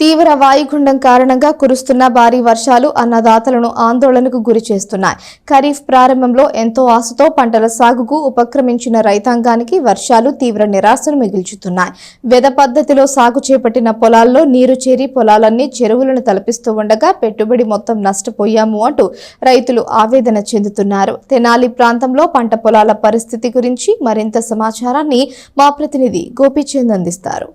తీవ్ర వాయుగుండం కారణంగా కురుస్తున్న భారీ వర్షాలు అన్నదాతలను ఆందోళనకు గురి చేస్తున్నాయి. ఖరీఫ్ ప్రారంభంలో ఎంతో ఆశతో పంటల సాగుకు ఉపక్రమించిన రైతాంగానికి వర్షాలు తీవ్ర నిరాశను మిగిల్చుతున్నాయి. వెద పద్ధతిలో సాగు చేపట్టిన పొలాల్లో నీరు చేరి పొలాలన్నీ చెరువులను తలపిస్తూ ఉండగా పెట్టుబడి మొత్తం నష్టపోయాము అంటూ రైతులు ఆవేదన చెందుతున్నారు. తెనాలి ప్రాంతంలో పంట పొలాల పరిస్థితి గురించి మరింత సమాచారాన్ని మా ప్రతినిధి గోపీచంద్ అందిస్తారు.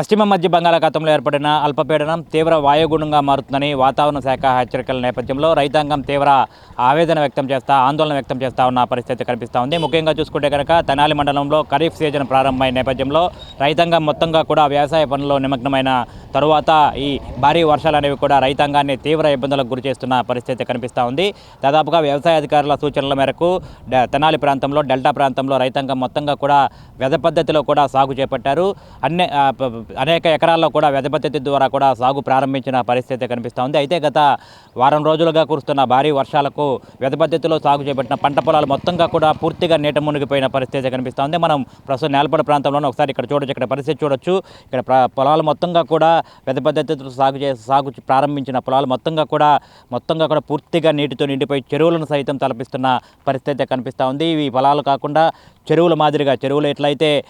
పశ్చిమ మధ్య బంగాళాఖాతంలో ఏర్పడిన అల్పపీడనం తీవ్ర వాయుగుణంగా మారుతుందని వాతావరణ శాఖ హెచ్చరికల నేపథ్యంలో రైతాంగం తీవ్ర ఆవేదన వ్యక్తం చేస్తా ఆందోళన వ్యక్తం చేస్తా ఉన్న పరిస్థితి కనిపిస్తూ ఉంది ముఖ్యంగా చూసుకుంటే కనుక తెనాలి మండలంలో ఖరీఫ్ సీజన్ ప్రారంభమైన నేపథ్యంలో రైతాంగం మొత్తంగా కూడా వ్యవసాయ పనుల్లో నిమగ్నమైన తరువాత ఈ భారీ వర్షాలు అనేవి కూడా రైతాంగాన్ని తీవ్ర ఇబ్బందులకు గురి చేస్తున్న పరిస్థితి కనిపిస్తూ ఉంది దాదాపుగా వ్యవసాయ అధికారుల సూచనల మేరకు డ- తెనాలి ప్రాంతంలో డెల్టా ప్రాంతంలో రైతాంగం మొత్తంగా కూడా వ్యధ పద్ధతిలో కూడా సాగు చేపట్టారు. అన్ని అనేక ఎకరాల్లో కూడా వ్యధ పద్ధతి ద్వారా కూడా సాగు ప్రారంభించిన పరిస్థితి కనిపిస్తూ ఉంది. అయితే గత వారం రోజులుగా కురుస్తున్న భారీ వర్షాలకు వ్యధ పద్ధతిలో సాగు చేపట్టిన పంట పొలాలు మొత్తంగా కూడా పూర్తిగా నీట మునిగిపోయిన పరిస్థితి కనిపిస్తూ ఉంది. మనం ప్రస్తుతం నేలపడ ప్రాంతంలోనే ఒకసారి ఇక్కడ చూడొచ్చు ఇక్కడ పరిస్థితి చూడొచ్చు. ఇక్కడ పొలాలు మొత్తంగా కూడా వ్యధ పద్ధతితో సాగు చే సాగు ప్రారంభించిన పొలాలు మొత్తంగా కూడా మొత్తంగా కూడా పూర్తిగా నీటితో నిండిపోయి చెరువులను సైతం తలపిస్తున్న పరిస్థితి కనిపిస్తూ ఉంది. ఇవి పొలాలు కాకుండా చెరువుల మాదిరిగా చెరువులు ఎట్లయితే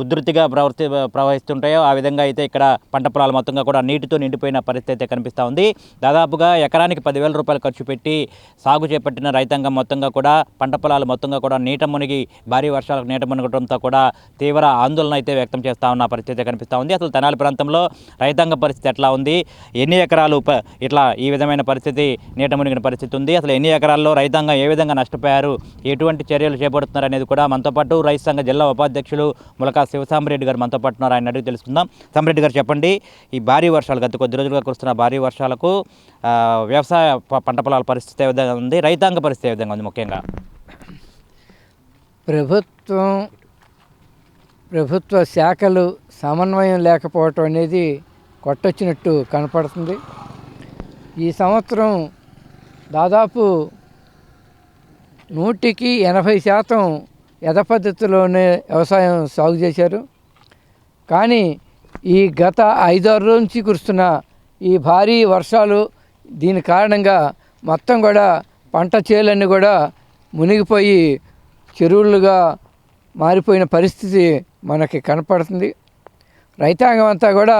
ఉధృతిగా ప్రవర్తి ప్రవహిస్తుంటాయో ఆ విధంగా అయితే ఇక్కడ పంట పొలాలు మొత్తంగా కూడా నీటితో నిండిపోయిన పరిస్థితి కనిపిస్తూ ఉంది. దాదాపుగా ఎకరానికి పదివేల రూపాయలు ఖర్చు పెట్టి సాగు చేపట్టిన రైతాంగం మొత్తంగా కూడా పంట పొలాలు మొత్తంగా కూడా నీట మునిగి భారీ వర్షాలకు నీట మునగడంతో కూడా తీవ్ర ఆందోళన అయితే వ్యక్తం చేస్తూ ఉన్న పరిస్థితి కనిపిస్తూ ఉంది. అసలు తెనాలి ప్రాంతంలో రైతాంగ పరిస్థితి ఎట్లా ఉంది? ఎన్ని ఎకరాలు ప- ఇట్లా ఈ విధమైన పరిస్థితి నీట మునిగిన పరిస్థితి ఉంది? అసలు ఎన్ని ఎకరాల్లో రైతాంగం ఏ విధంగా నష్టపోయారు? ఎటువంటి చర్యలు చేపడుతున్నారు అనేది కూడా. మనతో పాటు రైతు సంఘ జిల్లా ఉపాధ్యక్షులు ములకా శివసాంబరెడ్డి గారు మనతో పాటు ఉన్నారు. ఆయన అడిగి తెలుసుకుందాం. సాంబరెడ్డి గారు చెప్పండి ఈ భారీ వర్షాలు గత కొద్ది రోజులుగా కురుస్తున్న భారీ వర్షాలకు వ్యవసాయ పంట పొలాల పరిస్థితి ఏ విధంగా ఉంది? రైతాంగ పరిస్థితి ఏ విధంగా ఉంది ముఖ్యంగా? ప్రభుత్వం ప్రభుత్వ శాఖలు సమన్వయం లేకపోవటం అనేది కొట్టొచ్చినట్టు కనపడుతుంది. ఈ సంవత్సరం దాదాపు నూటికి ఎనభై శాతం యథపద్ధతిలోనే వ్యవసాయం సాగు చేశారు. కానీ ఈ గత ఐదారు రోజుల నుంచి కురుస్తున్న ఈ భారీ వర్షాలు దీని కారణంగా మొత్తం కూడా పంట చేలన్నీ కూడా మునిగిపోయి చెరువులుగా మారిపోయిన పరిస్థితి మనకి కనపడుతుంది. రైతాంగం అంతా కూడా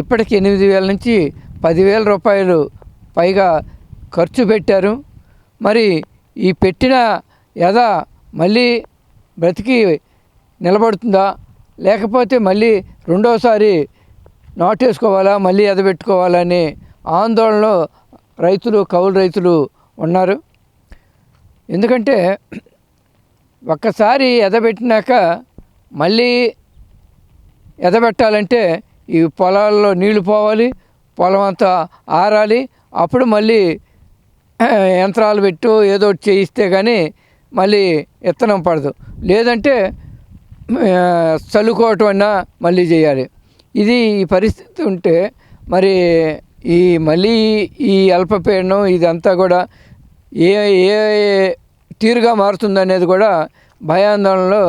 ఇప్పటికి ఎనిమిది వేల నుంచి పదివేల రూపాయలు పైగా ఖర్చు పెట్టారు. మరి ఈ పెట్టిన యథ మళ్ళీ బ్రతికి నిలబడుతుందా? లేకపోతే మళ్ళీ రెండోసారి నాటేసుకోవాలా? మళ్ళీ ఎదబెట్టుకోవాలని ఆందోళనలో రైతులు కౌలు రైతులు ఉన్నారు. ఎందుకంటే ఒక్కసారి ఎదబెట్టినాక మళ్ళీ ఎదబెట్టాలంటే ఈ పొలాల్లో నీళ్ళు పోవాలి పొలం అంతా ఆరాలి. అప్పుడు మళ్ళీ యంత్రాలు పెట్టు ఏదో ఒకటి చేయిస్తే కానీ మళ్ళీ విత్తనం పడదు. లేదంటే చల్లుకోవటం అన్నా మళ్ళీ చేయాలి. ఇది ఈ పరిస్థితి ఉంటే మరి ఈ మళ్ళీ ఈ అల్పపీడనం ఇదంతా కూడా ఏ ఏ తీరుగా మారుతుందనేది కూడా భయాందోళనలో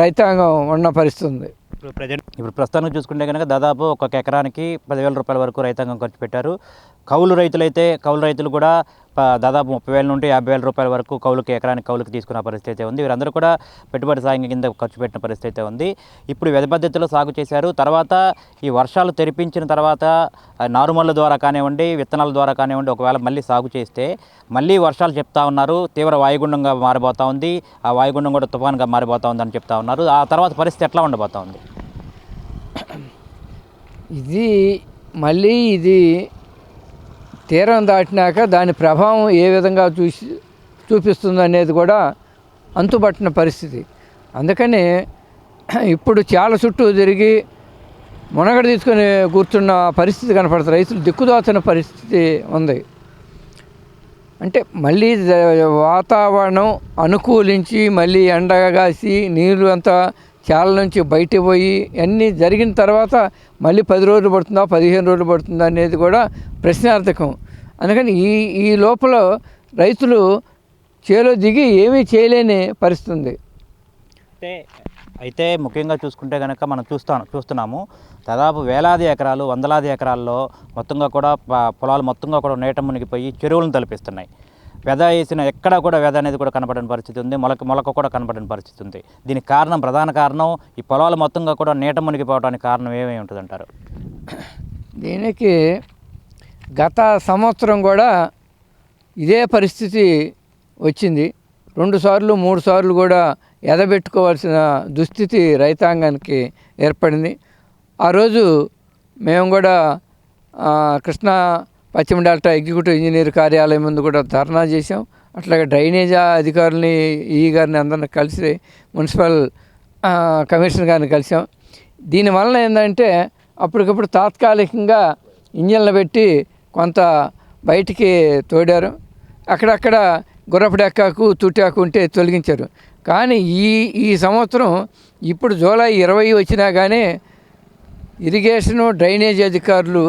రైతాంగం ఉన్న పరిస్థితి ఉంది ఇప్పుడు ప్రజెంట్ ఇప్పుడు ప్రస్తుతానికి చూసుకుంటే కనుక దాదాపు ఒక ఎకరానికి పదివేల రూపాయల వరకు రైతాంగం ఖర్చు పెట్టారు. కౌలు రైతులైతే కౌలు రైతులు కూడా దాదాపు ముప్పై వేల నుండి యాభై వేల రూపాయల వరకు కౌలుకి ఎకరానికి కౌలుకి తీసుకున్న పరిస్థితి అయితే ఉంది. వీరందరూ కూడా పెట్టుబడి సాయం కింద ఖర్చు పెట్టిన పరిస్థితి అయితే ఉంది. ఇప్పుడు వ్యధ పద్ధతిలో సాగు చేశారు. తర్వాత ఈ వర్షాలు తెరిపించిన తర్వాత నారుమల్ల ద్వారా కానివ్వండి విత్తనాల ద్వారా కానివ్వండి ఒకవేళ మళ్ళీ సాగు చేస్తే మళ్ళీ వర్షాలు చెప్తా ఉన్నారు. తీవ్ర వాయుగుండంగా మారిపోతూ ఉంది. ఆ వాయుగుండం కూడా తుఫాన్గా మారిపోతూ ఉందని చెప్తా ఉన్నారు. ఆ తర్వాత పరిస్థితి ఎట్లా ఉండబోతూ ఉంది? ఇది మళ్ళీ ఇది తీరం దాటినాక దాని ప్రభావం ఏ విధంగా చూసి చూపిస్తుంది అనేది కూడా అంతుబట్టిన పరిస్థితి. అందుకని ఇప్పుడు చాలా చుట్టూ తిరిగి మునగడ తీసుకొని కూర్చున్న పరిస్థితి కనపడుతుంది రైతులు దిక్కుదోచిన పరిస్థితి ఉంది. అంటే మళ్ళీ వాతావరణం అనుకూలించి మళ్ళీ ఎండగాసి నీరు అంతా చాలా నుంచి బయటికి పోయి అన్నీ జరిగిన తర్వాత మళ్ళీ పది రోజులు పడుతుందా పదిహేను రోజులు పడుతుందా అనేది కూడా ప్రశ్నార్థకం. అందుకని ఈ ఈ లోపల రైతులు చేలో దిగి ఏమీ చేయలేని పరిస్థితి ఉంది అయితే అయితే ముఖ్యంగా చూసుకుంటే కనుక మనం చూస్తాను చూస్తున్నాము. దాదాపు వేలాది ఎకరాలు వందలాది ఎకరాల్లో మొత్తంగా కూడా పొలాలు మొత్తంగా కూడా నీట మునిగిపోయి చెరువులను తలపిస్తున్నాయి. వెద వేసిన ఎక్కడ కూడా వెద అనేది కూడా కనపడని పరిస్థితి ఉంది. మొలక మొలక కూడా కనపడని పరిస్థితి ఉంది. దీనికి కారణం ప్రధాన కారణం ఈ పొలాలు మొత్తంగా కూడా నీట మునిగిపోవడానికి కారణం ఏమేమి ఉంటుందంటారు? దీనికి గత సంవత్సరం కూడా ఇదే పరిస్థితి వచ్చింది. రెండు సార్లు మూడు సార్లు కూడా ఎదబెట్టుకోవాల్సిన దుస్థితి రైతాంగానికి ఏర్పడింది. ఆ రోజు మేము కూడా కృష్ణా పశ్చిమ డెల్టా ఎగ్జిక్యూటివ్ ఇంజనీర్ కార్యాలయం ముందు కూడా ధర్నా చేసాం అట్లాగే డ్రైనేజ్ అధికారులని ఈ గారిని అందరిని కలిసి మున్సిపల్ కమిషనర్ గారిని కలిసాం. దీనివలన ఏంటంటే అప్పటికప్పుడు తాత్కాలికంగా ఇంజన్లు పెట్టి కొంత బయటికి తోడారు. అక్కడక్కడ గుర్రపు డెక్కాకు తుటాకు ఉంటే తొలగించారు. కానీ ఈ ఈ సంవత్సరం ఇప్పుడు జూలై ఇరవై వచ్చినా కానీ ఇరిగేషను డ్రైనేజ్ అధికారులు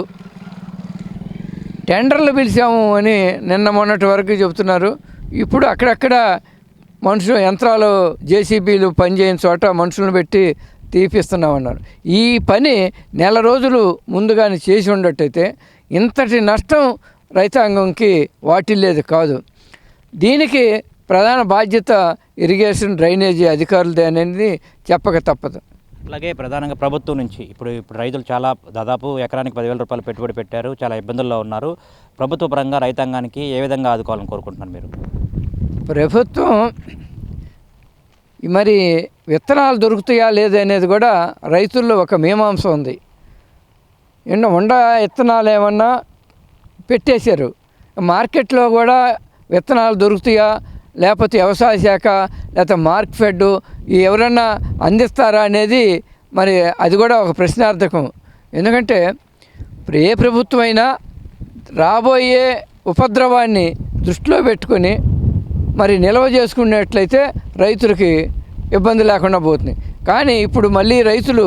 టెండర్లు పిలిచాము అని నిన్న మొన్నటి వరకు చెబుతున్నారు. ఇప్పుడు అక్కడక్కడ మనుషులు యంత్రాలు జేసీబీలు పనిచేయని చోట మనుషులను పెట్టి తీపిస్తున్నామన్నారు. ఈ పని నెల రోజులు ముందుగానే చేసి ఉండట్టయితే ఇంతటి నష్టం రైతాంగంకి వాటిల్లేది కాదు. దీనికి ప్రధాన బాధ్యత ఇరిగేషన్ డ్రైనేజీ అధికారులదే అనేది చెప్పక తప్పదు. అలాగే ప్రధానంగా ప్రభుత్వం నుంచి ఇప్పుడు ఇప్పుడు రైతులు చాలా దాదాపు ఎకరానికి పదివేల రూపాయలు పెట్టుబడి పెట్టారు చాలా ఇబ్బందుల్లో ఉన్నారు. ప్రభుత్వ పరంగా రైతాంగానికి ఏ విధంగా ఆదుకోవాలని కోరుకుంటున్నారు మీరు? ప్రభుత్వం మరి విత్తనాలు దొరుకుతాయా లేదా అనేది కూడా రైతుల్లో ఒక మీమాంస ఉంది. ఎన్నో ఉండ విత్తనాలు ఏమన్నా పెట్టేశారు. మార్కెట్లో కూడా విత్తనాలు దొరుకుతాయా? లేకపోతే వ్యవసాయ శాఖ లేకపోతే మార్క్ ఫెడ్ ఎవరన్నా అందిస్తారా అనేది మరి అది కూడా ఒక ప్రశ్నార్థకం. ఎందుకంటే ఇప్పుడు ఏ ప్రభుత్వం అయినా రాబోయే ఉపద్రవాన్ని దృష్టిలో పెట్టుకొని మరి నిల్వ చేసుకున్నట్లయితే రైతులకి ఇబ్బంది లేకుండా పోతుంది. కానీ ఇప్పుడు మళ్ళీ రైతులు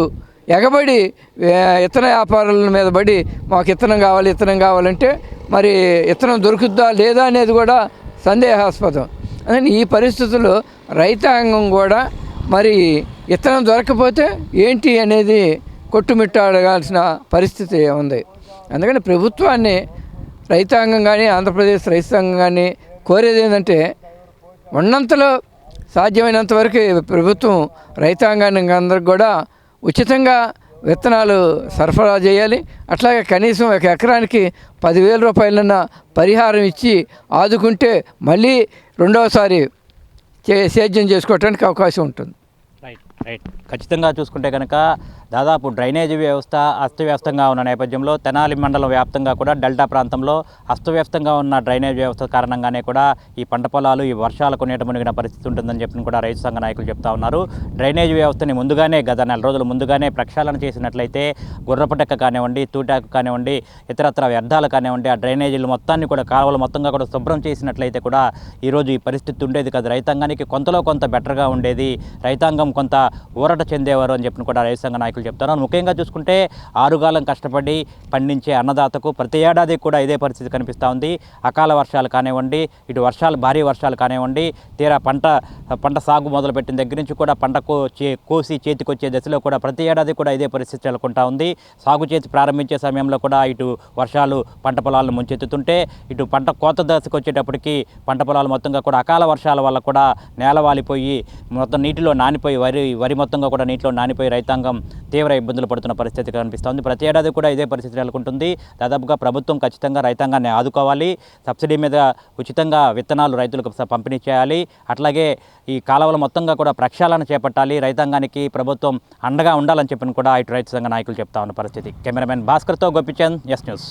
ఎగబడి ఇతర ఇత్తన వ్యాపారుల మీద పడి మాకు ఇత్తనం కావాలి ఇత్తనం కావాలంటే మరి ఇత్తనం దొరుకుద్దా లేదా అనేది కూడా సందేహాస్పదం. అందుకని ఈ పరిస్థితుల్లో రైతాంగం కూడా మరి ఇత్తనం దొరకపోతే ఏంటి అనేది కొట్టుమిట్టాడగాల్సిన పరిస్థితి ఉంది. అందుకని ప్రభుత్వాన్ని రైతాంగం కానీ ఆంధ్రప్రదేశ్ రైతాంగం కానీ కోరేది ఏంటంటే ఉన్నంతలో సాధ్యమైనంత వరకు ప్రభుత్వం రైతాంగానికి అందరికి కూడా ఉచితంగా విత్తనాలు సరఫరా చేయాలి. అట్లాగే కనీసం ఒక ఎకరానికి పదివేల రూపాయలన్న పరిహారం ఇచ్చి ఆదుకుంటే మళ్ళీ రెండవసారి సేద్యం చేసుకోవడానికి అవకాశం ఉంటుంది. రైట్ రైట్ ఖచ్చితంగా చూసుకుంటే కనుక దాదాపు డ్రైనేజీ వ్యవస్థ అస్తవ్యస్తంగా ఉన్న నేపథ్యంలో తెనాలి మండలం వ్యాప్తంగా కూడా డెల్టా ప్రాంతంలో అస్తవ్యస్తంగా ఉన్న డ్రైనేజ్ వ్యవస్థ కారణంగానే కూడా ఈ పంట పొలాలు ఈ వర్షాలకు నీట మునిగిన పరిస్థితి ఉంటుందని చెప్పి కూడా రైతు సంఘ నాయకులు చెప్తా ఉన్నారు. డ్రైనేజ్ వ్యవస్థని ముందుగానే గత నెల రోజులు ముందుగానే ప్రక్షాళన చేసినట్లయితే గుర్రపటెక్క కానివ్వండి తూటాకు కానివ్వండి ఇతరత్ర వ్యర్థాలు కానివ్వండి ఆ డ్రైనేజీలు మొత్తాన్ని కూడా కాలువలు మొత్తంగా కూడా శుభ్రం చేసినట్లయితే కూడా ఈరోజు ఈ పరిస్థితి ఉండేది కాదు. రైతాంగానికి కొంతలో కొంత బెటర్గా ఉండేది. రైతాంగం కొంత ఊరట చెందేవారు అని చెప్పిన కూడా రైతు సంఘ నాయకులు చెప్తున్నారు ముఖ్యంగా చూసుకుంటే ఆరుగాలం కష్టపడి పండించే అన్నదాతకు ప్రతి ఏడాది కూడా ఇదే పరిస్థితి కనిపిస్తూ ఉంది. అకాల వర్షాలు కానివ్వండి ఇటు వర్షాలు భారీ వర్షాలు కానివ్వండి తీరా పంట పంట సాగు మొదలుపెట్టిన దగ్గర నుంచి కూడా పంటకు చే కోసి చేతికొచ్చే దశలో కూడా ప్రతి ఏడాది కూడా ఇదే పరిస్థితి నెలకొంటా ఉంది. సాగు చేసి ప్రారంభించే సమయంలో కూడా ఇటు వర్షాలు పంట పొలాలను ముంచెత్తుతుంటే ఇటు పంట కోత దశకు వచ్చేటప్పటికి పంట పొలాలు మొత్తంగా కూడా అకాల వర్షాల వల్ల కూడా నేల వాలిపోయి మొత్తం నీటిలో నానిపోయి వరి వరి మొత్తంగా కూడా నీటిలో నానిపోయి రైతాంగం తీవ్ర ఇబ్బందులు పడుతున్న పరిస్థితి కనిపిస్తోంది ప్రతి ఏడాది కూడా ఇదే పరిస్థితి నెలకొంటుంది. దాదాపుగా ప్రభుత్వం ఖచ్చితంగా రైతాంగాన్ని ఆదుకోవాలి. సబ్సిడీ మీద ఉచితంగా విత్తనాలు రైతులకు పంపిణీ చేయాలి. అట్లాగే ఈ కాలువల మొత్తంగా కూడా ప్రక్షాళన చేపట్టాలి. రైతాంగానికి ప్రభుత్వం అండగా ఉండాలని చెప్పిన కూడా ఇటు రైతు సంఘ నాయకులు చెప్తా ఉన్న పరిస్థితి. కెమెరామెన్ భాస్కర్తో గోపిచంద్ ఎస్ న్యూస్.